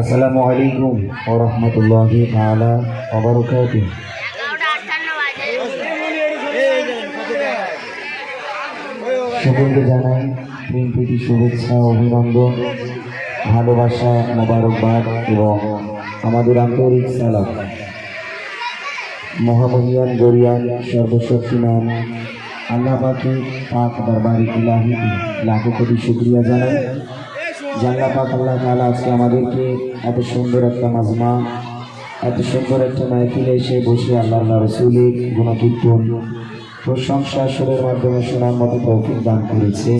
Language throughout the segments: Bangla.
আসসালামু আলাইকুম ওয়া রাহমাতুল্লাহি তাআলা ওয়া বারাকাতুহু সকলকে জানাই প্রেম প্রীতি শুভেচ্ছা, অভিনন্দন, ভালোবাসা, মোবারকবাদ এবং আমাদের আন্তরিক সালাম। মহামহিয়ান গরিয়ান সর্বশক্তিমান আল্লাহ পাকে পাক দরবারি ইলাহিতে লাখো কোটি শুক্রিয়া জানাই। জাল্লা পাক আল্লাহ তাআলা আজকে আমাদেরকে এত সুন্দর একটা মাজমা, এত সুন্দর একটা মাহফিলে এসে বসে আল্লাহ রসুলের গুণকীর্তন, প্রশংসা, সুরের মাধ্যমে শোনার মতো তৌফিক দান করেছে।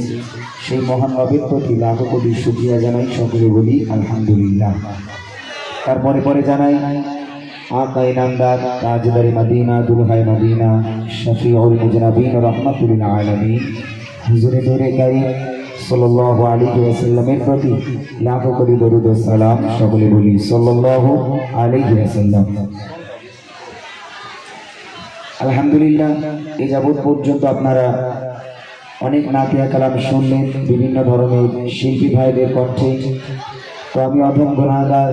সেই মহান রবের প্রতি লাখো কোটি শুক্রিয়া জানাই, সকলে বলি আলহামদুলিল্লাহ। তারপরে পরে জানাই আকাই নামদার তাজদারি মদিনা, দুলহাই মদিনা, শফিউল মুজনাবিন রহমাতুল আলামিন। হুজুরে দূরে কারি সাল্লাল্লাহু আলাইহি ওয়াসাল্লামের প্রতি লাখো কোটি দরুদ সালাম সকলে বলি সাল্লাল্লাহু আলাইহি ওয়াসাল্লাম। আলহামদুলিল্লাহ এই যাবৎ পর্যন্ত আপনারা অনেক নাতিয়া কালাম শুনলেন, বিভিন্ন ধরনের শিল্পী ভাইদের কণ্ঠে। তো আমি অধম গুণাগার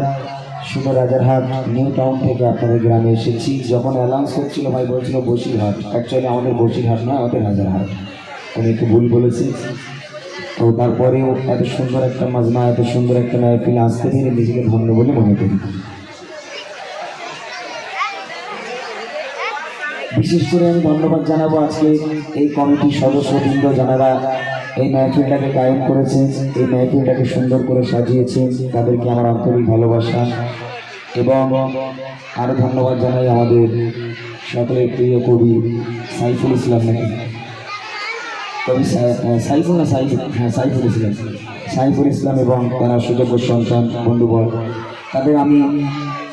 শুভ রাজারহাট নিউ টাউন থেকে আপনাদের গ্রামে এসেছি। যখন অ্যালাউন্স হচ্ছিল, ভাই বলছিল বসিরহাট। অ্যাকচুয়ালি আমাদের বসিরহাট নয়, আমাদের রাজারহাট। উনি একটু ভুল বলেছি। তো তারপরেও এত সুন্দর একটা মাজমা, এত সুন্দর একটা মাহফিল আসতে পেরে নিজেকে ধন্য বলে মনে করি। বিশেষ করে আমি ধন্যবাদ জানাব আজকে এই কমিটির সদস্যবৃন্দ যারা এই মাহফিলটাকে কায়েম করেছেন, এই মাহফিলটাকে সুন্দর করে সাজিয়েছেন, তাদেরকে আমার আন্তরিক ভালোবাসা এবং আরও ধন্যবাদ জানাই আমাদের সকলের প্রিয় কবি সাইফুল ইসলাম নাকি। কবি সাইফুল না সাইফুল? হ্যাঁ সাইফুল ইসলাম। সাইফুল ইসলাম এবং তারা সুযোগ্য সন্তান বন্ধুবর। তাদের আমি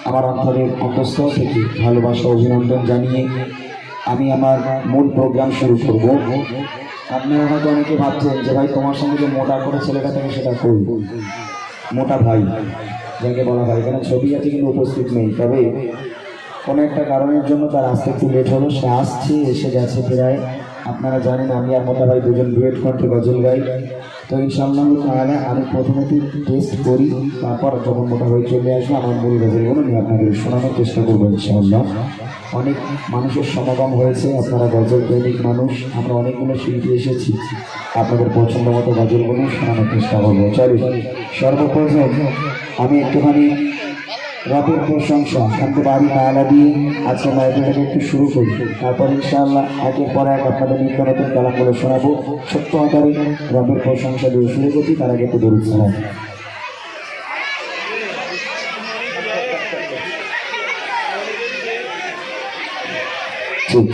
আমার অন্তরের অন্তঃস্থল থেকে ভালোবাসা, অভিনন্দন জানিয়ে আমি আমার মূল প্রোগ্রাম শুরু করব। আপনারা হয়তো অনেকে ভাবছেন যে, ভাই, তোমার সঙ্গে যে মোটা করে ছেলেটা থাকে, সেটা কই? মোটা ভাই, যাকে বলা হয়। এখানে ছবি আছে, কিন্তু উপস্থিত নেই। তবে কোনো একটা কারণের জন্য তার আসতে একটু লেট হলো। সে আসছে, এসে গেছে প্রায় আপনারা জানেন, আমি আর মোটা ভাই দুজন ডুয়েট কণ্ঠে গজল গাই। তো এই ইনশাআল্লাহ তাহলে আমি প্রথমে টেস্ট করি, তারপর যখন মোটা ভাই চলে আসবে, আমার মূল গজলগুলো আমি আপনাদের শোনানোর চেষ্টা করব ইনশাআল্লাহ। অনেক মানুষের সমাগম হয়েছে, আপনারা গজল দৈনিক মানুষ, আমরা অনেকগুলো শিল্পী এসেছি। আপনাদের পছন্দ মতো গজলগুলো শোনানোর চেষ্টা করব। চলো, সর্বপ্রথম আমি একটুখানি রবের প্রশংসা, শান্তি বাড়ি তালা দিয়ে আজকে মাইকেলটাকে একটু শুরু করি। তারপর ইনশাআল্লাহ একের পর এক আপনাদের নিত্য নতুন কালামগুলো শোনাবো। সত্য আকারে রবের প্রশংসা দিয়ে শুরু করছি, তার আগে একটু দরুদ সালাম।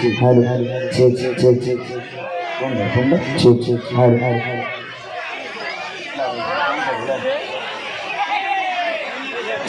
ঠিক হ্যালো ঠিক ঠিক ঠিক ঠিক ঠিক হ্যালো হ্যালো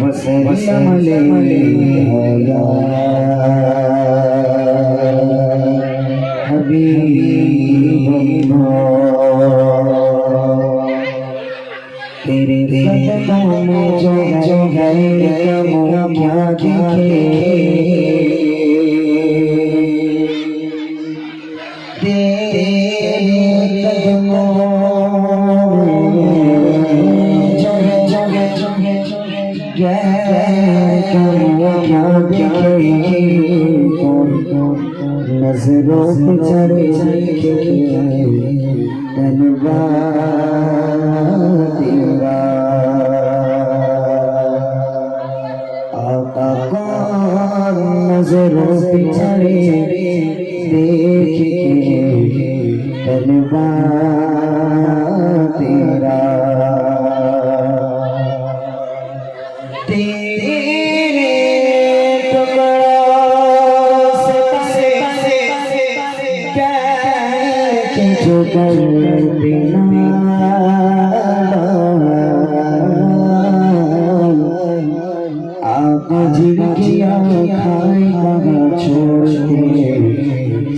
وسلم عليه يا حبيب الله تیرے صدقوں میں جو ہے کم کیا دیکھے না দেখে নজরোঁ পে চড়ে কে তনবা দিলবা আকা কর নজরোঁ পে চড়ে দেখে তনবা कैसे जो कर बिना आप जिनकी खाए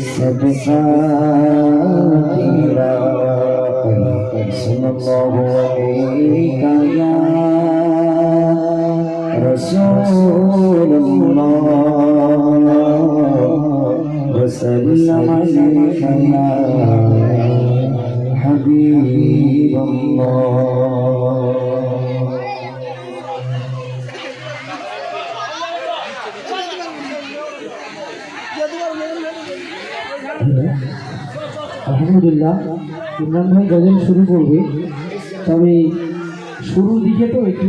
सबका तेरा सल्लल्लाहु अलैका या रसूल अल्लाह वसल्लम अलैका حبيب الله আলহামদুলিল্লাহ ইমরান ভাই গজল শুরু করবে তবে শুরু দিকে তো একটি